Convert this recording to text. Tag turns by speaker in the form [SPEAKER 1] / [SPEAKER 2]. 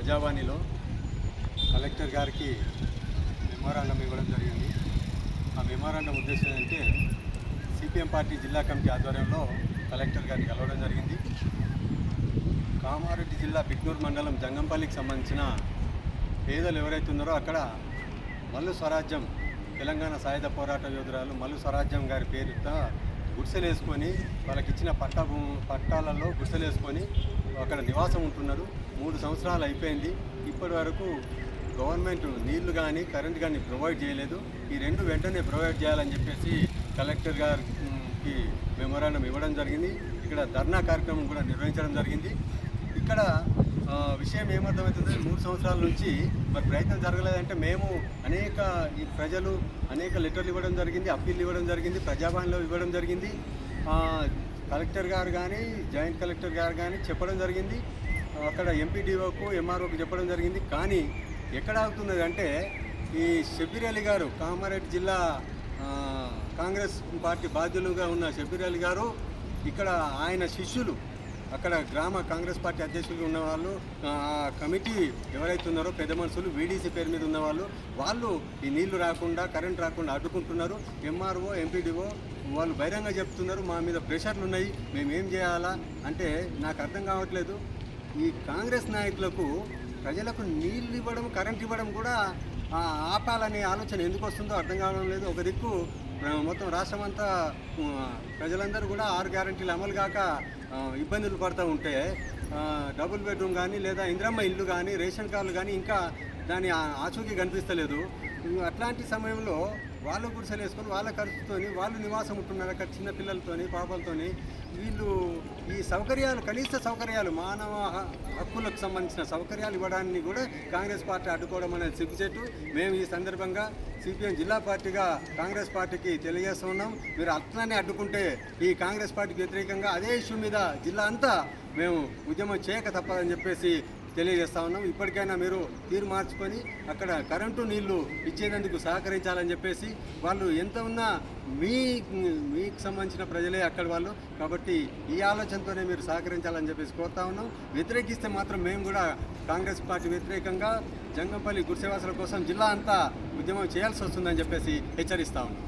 [SPEAKER 1] ప్రజావాణిలో collector గారికి memorandum ఇవ్వడం జరిగింది. ఆ మెమోరాండం ఉద్దేశం ఏంటంటే సిపిఎం పార్టీ జిల్లా కమిటీ ఆధ్వర్యంలో కలెక్టర్ గారిని కలవడం జరిగింది. కామారెడ్డి జిల్లా బిక్నూరు మండలం జంగంపల్లికి సంబంధించిన పేదలు ఎవరైతే ఉన్నారో అక్కడ మల్లు స్వరాజ్యం తెలంగాణ సాయుధ పోరాట యోధురాలు మల్లు స్వరాజ్యం గారి పేరుతో గుడిసెలు వేసుకొని వాళ్ళకి ఇచ్చిన పట్టా పట్టాలలో గుడిసెలు వేసుకొని అక్కడ నివాసం ఉంటున్నారు. మూడు సంవత్సరాలు అయిపోయింది. ఇప్పటి వరకు గవర్నమెంట్ నీళ్ళు కానీ కరెంట్ కానీ ప్రొవైడ్ చేయలేదు. ఈ రెండు వెంటనే ప్రొవైడ్ చేయాలని చెప్పేసి కలెక్టర్ గారికి మెమోరాండం ఇవ్వడం జరిగింది. ఇక్కడ ధర్నా కార్యక్రమం కూడా నిర్వహించడం జరిగింది. ఇక్కడ విషయం ఏమర్థమవుతుంది మూడు సంవత్సరాల నుంచి మరి ప్రయత్నం జరగలేదంటే మేము అనేక ఈ ప్రజలు అనేక లెటర్లు ఇవ్వడం జరిగింది అప్పీల్ ఇవ్వడం జరిగింది ప్రజాభవన్లో ఇవ్వడం జరిగింది. కలెక్టర్ గారు కానీ జాయింట్ కలెక్టర్ గారు కానీ చెప్పడం జరిగింది. అక్కడ ఎంపీడీఓకు ఎంఆర్ఓకు చెప్పడం జరిగింది. కానీ ఎక్కడ అవుతున్నది అంటే ఈ షబీర్ అలీ గారు కామారెడ్డి జిల్లా కాంగ్రెస్ పార్టీ బాధ్యులుగా ఉన్న షబీర్ అలీ గారు ఇక్కడ ఆయన శిష్యులు అక్కడ గ్రామ కాంగ్రెస్ పార్టీ అధ్యక్షులు ఉన్నవాళ్ళు కమిటీ ఎవరైతే ఉన్నారో పెద్ద మనుషులు వీడీసీ పేరు మీద ఉన్నవాళ్ళు వాళ్ళు ఈ నీళ్ళు రాకుండా కరెంట్ రాకుండా అడ్డుకుంటున్నారు. ఎంఆర్ఓ ఎంపీడీఓ వాళ్ళు బహిరంగ చెప్తున్నారు మా మీద ప్రెషర్లు ఉన్నాయి మేము ఏం చేయాలా అంటే నాకు అర్థం కావట్లేదు. ఈ కాంగ్రెస్ నాయకులకు ప్రజలకు నీళ్ళు ఇవ్వడం కరెంట్ ఇవ్వడం కూడా ఆపాలనే ఆలోచన ఎందుకు వస్తుందో అర్థం కావడం లేదు. ఒక దిక్కు మొత్తం రాష్ట్రం అంతా ప్రజలందరూ కూడా ఆరు గ్యారంటీలు అమలు కాక ఇబ్బందులు పడుతూ ఉంటే డబుల్ బెడ్రూమ్ కానీ లేదా ఇంద్రమ్మ ఇల్లు కానీ రేషన్ కార్డులు కానీ ఇంకా దాని ఆచూకీ కనిపిస్తలేదు. అట్లాంటి సమయంలో వాళ్ళు గుడిసెలు వేసుకొని వాళ్ళ ఖర్చుతోని వాళ్ళు నివాసం ఉంటున్నారు అక్కడ చిన్న పిల్లలతోని పాపలతోని. వీళ్ళు ఈ సౌకర్యాలు కనీస సౌకర్యాలు మానవ హక్కులకు సంబంధించిన సౌకర్యాలు ఇవ్వడాన్ని కూడా కాంగ్రెస్ పార్టీ అడ్డుకోవడం అనేది సిగ్గుచెట్టు మేము ఈ సందర్భంగా సిపిఎం జిల్లా పార్టీగా కాంగ్రెస్ పార్టీకి తెలియజేస్తున్నాం మీరు అట్లనే అడ్డుకుంటే ఈ కాంగ్రెస్ పార్టీకి వ్యతిరేకంగా అదే ఇష్యూ మీద జిల్లా అంతా మేము ఉద్యమం చేయక తప్పదని చెప్పేసి తెలియజేస్తా ఉన్నాం. ఇప్పటికైనా మీరు తీరు మార్చుకొని అక్కడ కరెంటు నీళ్ళు ఇచ్చేందుకు సహకరించాలని చెప్పేసి వాళ్ళు ఎంత ఉన్నా మీ మీకు సంబంధించిన ప్రజలే అక్కడ వాళ్ళు. కాబట్టి ఈ ఆలోచనతోనే మీరు సహకరించాలని చెప్పేసి కోరుతా ఉన్నాం. వ్యతిరేకిస్తే మాత్రం మేము కూడా కాంగ్రెస్ పార్టీ వ్యతిరేకంగా జంగంపల్లి గుడిసెవాసుల కోసం జిల్లా అంతా ఉద్యమం చేయాల్సి వస్తుందని చెప్పేసి హెచ్చరిస్తా ఉన్నాం.